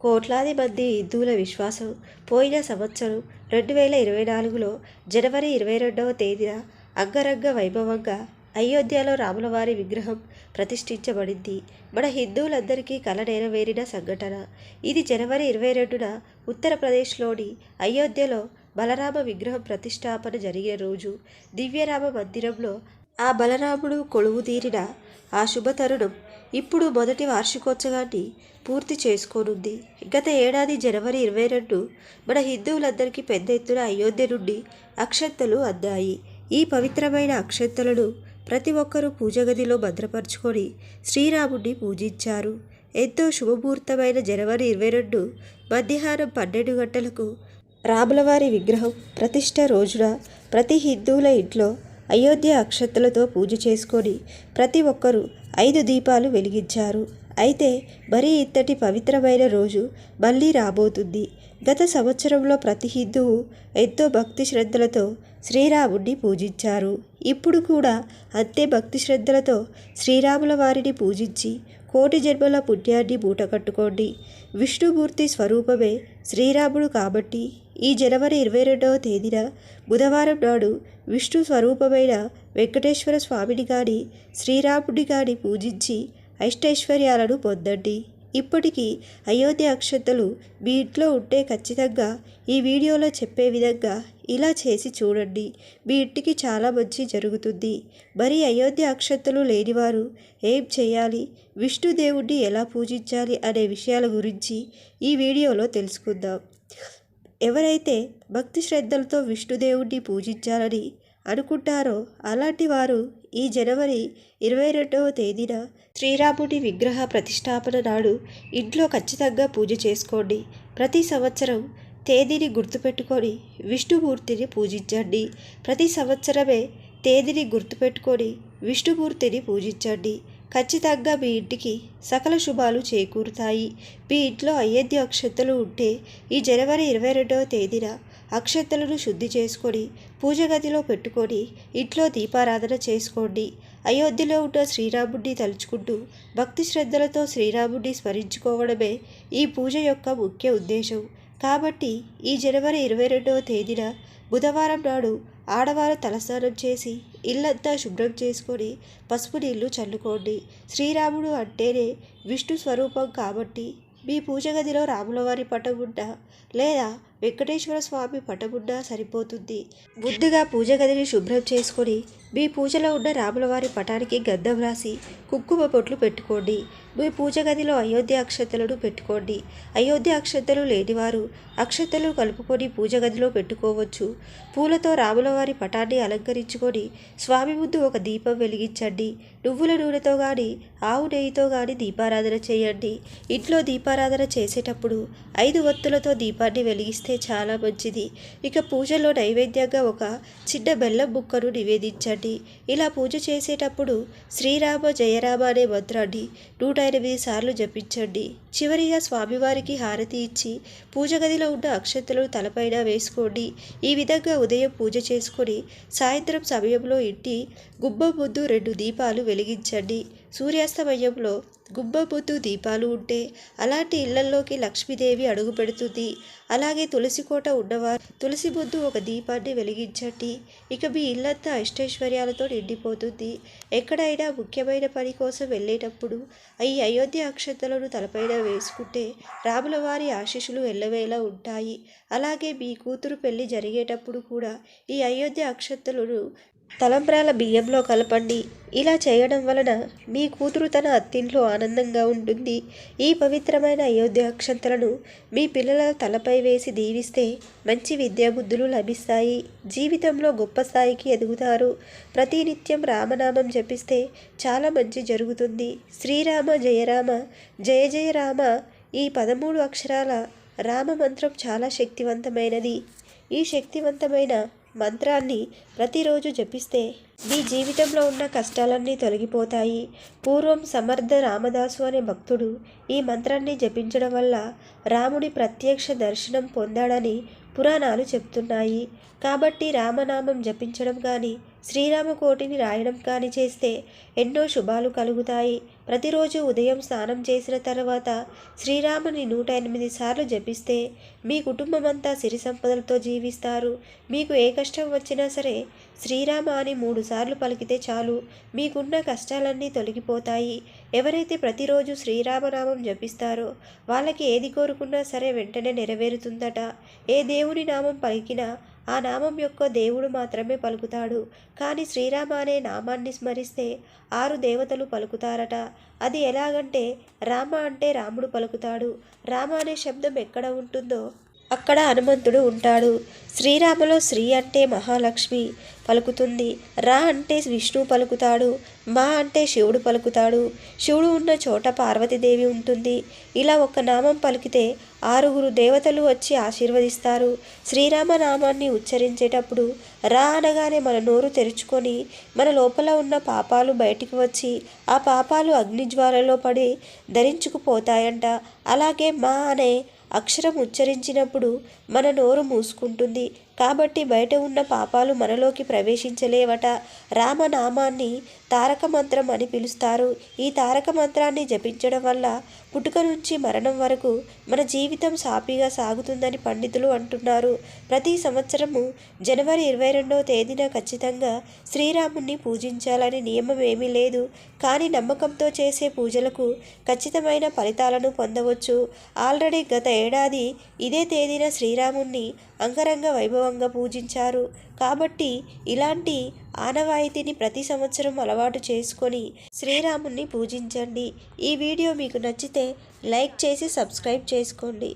కోట్లాది మంది హిందువుల విశ్వాసం. పోయిన సంవత్సరం రెండు వేల ఇరవై నాలుగులో జనవరి ఇరవై రెండవ తేదీన అంగరంగ వైభవంగా అయోధ్యలో రాములవారి విగ్రహం ప్రతిష్ఠించబడింది. మన హిందువులందరికీ కల నెరవేరిన సంఘటన. ఇది జనవరి ఇరవై రెండున ఉత్తరప్రదేశ్లోని అయోధ్యలో బలరామ విగ్రహం ప్రతిష్టాపన జరిగే రోజు. దివ్యరామ మందిరంలో ఆ బలరాముడు కొలువు తీరిన ఆ శుభతరుణం ఇప్పుడు మొదటి వార్షికోత్సవాన్ని పూర్తి చేసుకోనుంది. గత ఏడాది జనవరి ఇరవై రెండు మన హిందువులందరికీ పెద్ద ఎత్తున అయోధ్య నుండి అక్షంతలు అందాయి. ఈ పవిత్రమైన అక్షంతలను ప్రతి ఒక్కరూ పూజగదిలో భద్రపరుచుకొని శ్రీరాముడిని పూజించారు. ఎంతో శుభముహూర్తమైన జనవరి ఇరవై రెండు మధ్యాహ్నం పన్నెండు గంటలకు రాములవారి విగ్రహం ప్రతిష్ట రోజున ప్రతి హిందువుల ఇంట్లో అయోధ్య అక్షతలతో పూజ చేసుకొని ప్రతి ఒక్కరూ ఐదు దీపాలు వెలిగించారు. అయితే మరీ ఇంతటి పవిత్రమైన రోజు మళ్ళీ రాబోతుంది. గత సంవత్సరంలో ప్రతి హిందువు ఎంతో భక్తి శ్రద్ధలతో శ్రీరాముడిని పూజించారు. ఇప్పుడు కూడా అంతే భక్తి శ్రద్ధలతో శ్రీరాముల వారిని పూజించి కోటి జన్మల పుణ్యాన్ని మూటకట్టుకోండి విష్ణుమూర్తి స్వరూపమే శ్రీరాముడు కాబట్టి ఈ జనవరి ఇరవై రెండవ తేదీన బుధవారం నాడు విష్ణు స్వరూపమైన వెంకటేశ్వర స్వామిని కానీ శ్రీరాముడిని కానీ పూజించి అష్టైశ్వర్యాలను పొందండి. ఇప్పటికీ అయోధ్య అక్షతలు మీ ఇంట్లో ఉంటే ఖచ్చితంగా ఈ వీడియోలో చెప్పే విధంగా ఇలా చేసి చూడండి. మీ ఇంటికి చాలా మంచి జరుగుతుంది. మరి అయోధ్య అక్షతలు లేనివారు ఏం చేయాలి? విష్ణుదేవుడిని ఎలా పూజించాలి అనే విషయాల గురించి ఈ వీడియోలో తెలుసుకుందాం. ఎవరైతే భక్తి శ్రద్ధలతో విష్ణుదేవుడిని పూజించాలని అనుకుంటారో అలాంటి వారు ఈ జనవరి ఇరవై రెండవ తేదీన శ్రీరాముడి విగ్రహ ప్రతిష్టాపన నాడు ఇంట్లో ఖచ్చితంగా పూజ చేసుకోండి. ప్రతి సంవత్సరం తేదీని గుర్తుపెట్టుకొని విష్ణుమూర్తిని పూజించండి. ప్రతి సంవత్సరమే తేదీని గుర్తుపెట్టుకొని విష్ణుమూర్తిని పూజించండి. ఖచ్చితంగా మీ ఇంటికి సకల శుభాలు చేకూరుతాయి. మీ ఇంట్లో అయోధ్య అక్షతలు ఉంటే ఈ జనవరి ఇరవై రెండవ తేదీన అక్షతలను శుద్ధి చేసుకొని పూజ గదిలో పెట్టుకొని ఇంట్లో దీపారాధన చేసుకోండి. అయోధ్యలో ఉన్న శ్రీరాముడిని తలుచుకుంటూ భక్తి శ్రద్ధలతో శ్రీరాముడిని స్మరించుకోవడమే ఈ పూజ యొక్క ముఖ్య ఉద్దేశం. కాబట్టి ఈ జనవరి ఇరవై రెండవ తేదీన బుధవారం నాడు ఆడవారు తలస్నానం చేసి ఇల్లంతా శుభ్రం చేసుకొని పసుపు నీళ్ళు చల్లుకోండి. శ్రీరాముడు అంటేనే విష్ణు స్వరూపం కాబట్టి మీ పూజ గదిలో రాములవారి పటం ఉన్నా లేదా వెంకటేశ్వర స్వామి పటం సరిపోతుంది. ముందుగా పూజ గదిని శుభ్రం చేసుకొని మీ పూజలో ఉన్న రాములవారి పటానికి గంధం రాసి కుంకుమ పొట్లు పెట్టుకోండి. మీ పూజ గదిలో అయోధ్య అక్షతలను పెట్టుకోండి. అయోధ్య అక్షతలు లేనివారు అక్షతలు కలుపుకొని పూజ గదిలో పెట్టుకోవచ్చు. పూలతో రాములవారి పటాన్ని అలంకరించుకొని స్వామి ముందు ఒక దీపం వెలిగించండి. నువ్వుల నూనెతో కానీ ఆవు నెయ్యితో కానీ దీపారాధన చేయండి. ఇంట్లో దీపారాధన చేసేటప్పుడు ఐదు ఒత్తులతో దీపాన్ని వెలిగిస్తే చాలా మంచిది. ఇక పూజలో నైవేద్యంగా ఒక చిన్న బెల్లం ముక్కను నివేదించండి. ఇలా పూజ చేసేటప్పుడు శ్రీరామ జయరామ అనే మంత్రాన్ని నూట ఎనిమిది సార్లు జపించండి. చివరిగా స్వామివారికి హారతి ఇచ్చి పూజ గదిలో ఉన్న అక్షంతలను తలపైన వేసుకోండి. ఈ విధంగా ఉదయం పూజ చేసుకొని సాయంత్రం సమయంలో ఇంటి గుబ్బం ముందు రెండు దీపాలు వెలిగించండి. సూర్యాస్తమయంలో గుబ్బం దీపాలు ఉంటే అలాంటి ఇళ్ళల్లోకి లక్ష్మీదేవి అడుగు పెడుతుంది అలాగే తులసి కోట ఉన్నవారు తులసి బొద్దు ఒక దీపాన్ని వెలిగించండి. ఇక మీ ఇల్లంతా అష్టైశ్వర్యాలతో నిండిపోతుంది. ఎక్కడైనా ముఖ్యమైన పని కోసం వెళ్ళేటప్పుడు ఈ అయోధ్య అక్షంతలను తలపైన వేసుకుంటే రాముల వారి ఆశీస్సులు ఎల్లవేలా ఉంటాయి. అలాగే మీ కూతురు పెళ్ళి జరిగేటప్పుడు కూడా ఈ అయోధ్య అక్షంతలను తలంబ్రాల బియ్యంలో కలపండి. ఇలా చేయడం వలన మీ కూతురు తన అత్తింట్లో ఆనందంగా ఉంటుంది. ఈ పవిత్రమైన అయోధ్య అక్షంతలను మీ పిల్లల తలపై వేసి దీవిస్తే మంచి విద్యాబుద్ధులు లభిస్తాయి. జీవితంలో గొప్ప స్థాయికి ఎదుగుతారు. ప్రతినిత్యం రామనామం జపిస్తే చాలా మంచి జరుగుతుంది. శ్రీరామ జయరామ జయ జయ రామ ఈ పదమూడు అక్షరాల రామ మంత్రం చాలా శక్తివంతమైనది. ఈ శక్తివంతమైన మంత్రాన్ని ప్రతిరోజు జపిస్తే మీ జీవితంలో ఉన్న కష్టాలన్నీ తొలగిపోతాయి. పూర్వం సమర్థ రామదాసు అనే భక్తుడు ఈ మంత్రాన్ని జపించడం వల్ల రాముడి ప్రత్యక్ష దర్శనం పొందాడని పురాణాలు చెప్తున్నాయి. కాబట్టి రామనామం జపించడం కానీ శ్రీరామకోటిని రాయడం కానీ చేస్తే ఎన్నో శుభాలు కలుగుతాయి. ప్రతిరోజు ఉదయం స్నానం చేసిన తర్వాత శ్రీరాముని నూట ఎనిమిది సార్లు జపిస్తే మీ కుటుంబం అంతా సిరి సంపదలతో జీవిస్తారు. మీకు ఏ కష్టం వచ్చినా సరే శ్రీరామ అని మూడు సార్లు పలికితే చాలు. మీకున్న కష్టాలన్నీ తొలగిపోతాయి. ఎవరైతే ప్రతిరోజు శ్రీరామనామం జపిస్తారో వాళ్ళకి ఏది కోరుకున్నా సరే వెంటనే నెరవేరుతుందట. ఏ దేవుని నామం పలికినా ఆ నామం యొక్క దేవుడు మాత్రమే పలుకుతాడు. కానీ శ్రీరామ అనే నామాన్ని స్మరిస్తే ఆరు దేవతలు పలుకుతారట. అది ఎలాగంటే రామ అంటే రాముడు పలుకుతాడు. రామ అనే శబ్దం ఎక్కడ ఉంటుందో అక్కడ హనుమంతుడు ఉంటాడు. శ్రీరామలో శ్రీ అంటే మహాలక్ష్మి పలుకుతుంది. రా అంటే విష్ణు పలుకుతాడు. మా అంటే శివుడు పలుకుతాడు. శివుడు ఉన్న చోట పార్వతీదేవి ఉంటుంది. ఇలా ఒక నామం పలికితే ఆరుగురు దేవతలు వచ్చి ఆశీర్వదిస్తారు. శ్రీరామ నామాన్ని ఉచ్చరించేటప్పుడు రా అనగానే మన నోరు తెరుచుకొని మన లోపల ఉన్న పాపాలు బయటికి వచ్చి ఆ పాపాలు అగ్నిజ్వాలలో పడి ధరించుకుపోతాయంట. అలాగే మా అనే అక్షరం ఉచ్చరించినప్పుడు మన నోరు మూసుకుంటుంది. కాబట్టి బయట ఉన్న పాపాలు మనలోకి ప్రవేశించలేవట. రామనామాన్ని తారక మంత్రం అని పిలుస్తారు. ఈ తారక మంత్రాన్ని జపించడం వల్ల పుట్టుక నుంచి మరణం వరకు మన జీవితం సాఫీగా సాగుతుందని పండితులు అంటున్నారు. ప్రతి సంవత్సరము జనవరి ఇరవై రెండవ తేదీన ఖచ్చితంగా శ్రీరాముణ్ణి పూజించాలని నియమం ఏమీ లేదు. కానీ నమ్మకంతో చేసే పూజలకు ఖచ్చితమైన ఫలితాలను పొందవచ్చు. ఆల్రెడీ గత ఏడాది ఇదే తేదీన శ్రీరాముణ్ణి అంగరంగ వైభవంగా పూజించారు. కాబట్టి ఇలాంటి ఆనవాయితీని ప్రతి సంవత్సరం అలవాటు చేసుకొని శ్రీరాముణ్ణి పూజించండి. ఈ వీడియో మీకు నచ్చితే లైక్ చేసి సబ్స్క్రైబ్ చేసుకోండి.